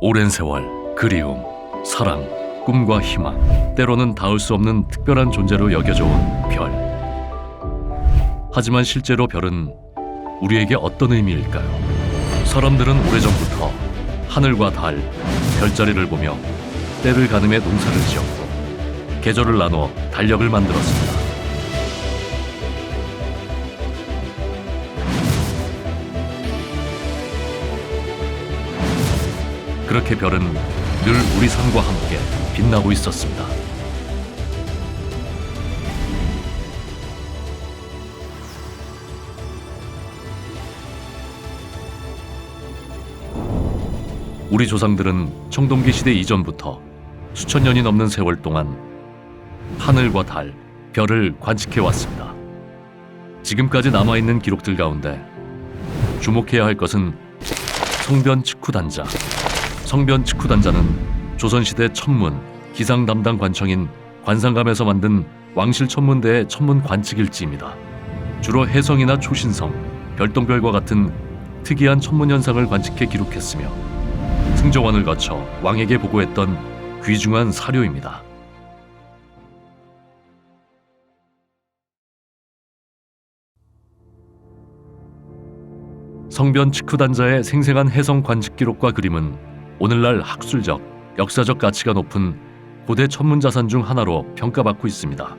오랜 세월 그리움, 사랑, 꿈과 희망, 때로는 닿을 수 없는 특별한 존재로 여겨져 온 별. 하지만 실제로 별은 우리에게 어떤 의미일까요? 사람들은 오래전부터 하늘과 달, 별자리를 보며 때를 가늠해 농사를 지었고 계절을 나눠 달력을 만들었습니다. 그렇게 별은 늘 우리 삶과 함께 빛나고 있었습니다. 우리 조상들은 청동기 시대 이전부터 수천 년이 넘는 세월 동안 하늘과 달, 별을 관측해 왔습니다. 지금까지 남아 있는 기록들 가운데 주목해야 할 것은 성변 측후 단자. 성변 측후단자는 조선시대 천문, 기상 담당 관청인 관상감에서 만든 왕실 천문대의 천문 관측일지입니다. 주로 해성이나 초신성, 별똥별과 같은 특이한 천문 현상을 관측해 기록했으며 승조원을 거쳐 왕에게 보고했던 귀중한 사료입니다. 성변 측후단자의 생생한 해성 관측 기록과 그림은 오늘날 학술적, 역사적 가치가 높은 고대 천문자산 중 하나로 평가받고 있습니다.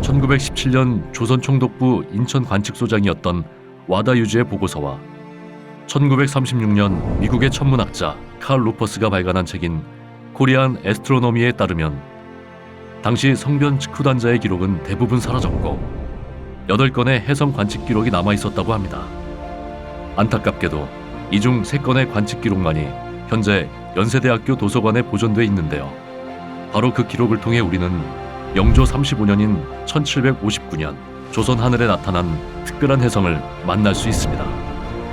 1917년 조선 총독부 인천 관측소장이었던 와다 유지의 보고서와 1936년 미국의 천문학자 칼 루퍼스가 발간한 책인 코리안 에스트로노미에 따르면 당시 성변 측후단자의 기록은 대부분 사라졌고 8건의 해성 관측 기록이 남아 있었다고 합니다. 안타깝게도 이 중 3건의 관측 기록만이 현재 연세대학교 도서관에 보존돼 있는데요. 바로 그 기록을 통해 우리는 영조 35년인 1759년 조선 하늘에 나타난 특별한 해성을 만날 수 있습니다.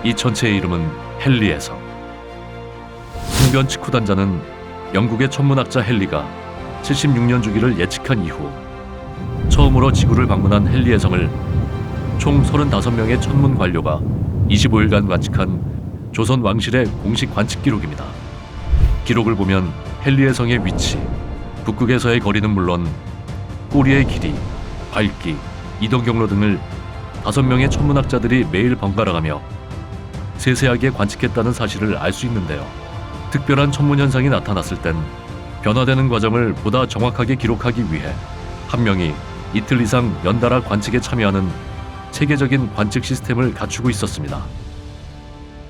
이 천체의 이름은 헨리의 성. 성변 측후단자는 영국의 천문학자 헨리가 76년 주기를 예측한 이후 처음으로 지구를 방문한 헨리의 성을 총 35명의 천문 관료가 25일간 관측한 조선 왕실의 공식 관측 기록입니다. 기록을 보면 헨리의 성의 위치, 북극에서의 거리는 물론 꼬리의 길이, 밝기, 이동 경로 등을 다섯 명의 천문학자들이 매일 번갈아가며 세세하게 관측했다는 사실을 알 수 있는데요. 특별한 천문 현상이 나타났을 땐 변화되는 과정을 보다 정확하게 기록하기 위해 한 명이 이틀 이상 연달아 관측에 참여하는 체계적인 관측 시스템을 갖추고 있었습니다.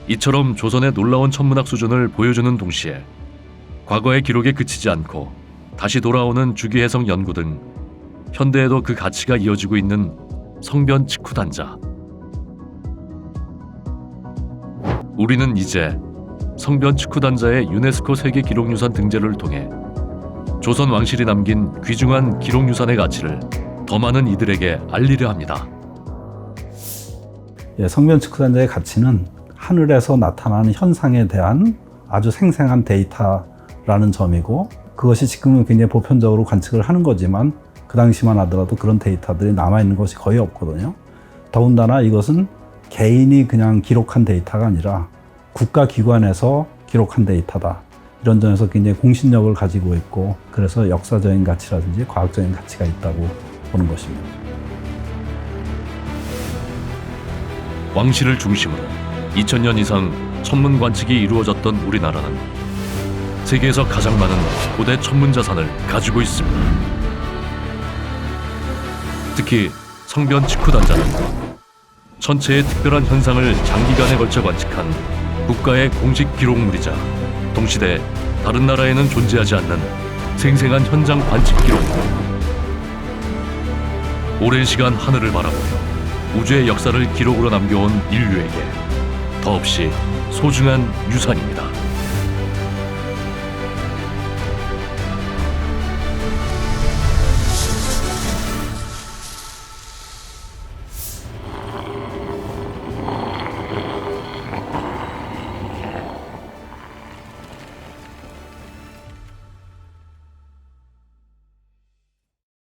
이처럼 조선의 놀라운 천문학 수준을 보여주는 동시에 과거의 기록에 그치지 않고 다시 돌아오는 주기해성 연구 등 현대에도 그 가치가 이어지고 있는 성변 측후단자. 우리는 이제 성변 측후단자의 유네스코 세계 기록유산 등재를 통해 조선 왕실이 남긴 귀중한 기록유산의 가치를 더 많은 이들에게 알리려 합니다. 예, 성변 측후단자의 가치는 하늘에서 나타나는 현상에 대한 아주 생생한 데이터라는 점이고 그것이 지금은 굉장히 보편적으로 관측을 하는 거지만 그 당시만 하더라도 그런 데이터들이 남아있는 것이 거의 없거든요. 더군다나 이것은 개인이 그냥 기록한 데이터가 아니라 국가기관에서 기록한 데이터다. 이런 점에서 굉장히 공신력을 가지고 있고 그래서 역사적인 가치라든지 과학적인 가치가 있다고 보는 것입니다. 왕실을 중심으로 2000년 이상 천문 관측이 이루어졌던 우리나라는 세계에서 가장 많은 고대 천문 자산을 가지고 있습니다. 특히 성변 측후단자는 천체의 특별한 현상을 장기간에 걸쳐 관측한 국가의 공식 기록물이자 동시대 다른 나라에는 존재하지 않는 생생한 현장 관측 기록물. 오랜 시간 하늘을 바라보며 우주의 역사를 기록으로 남겨온 인류에게 더 없이 소중한 유산입니다.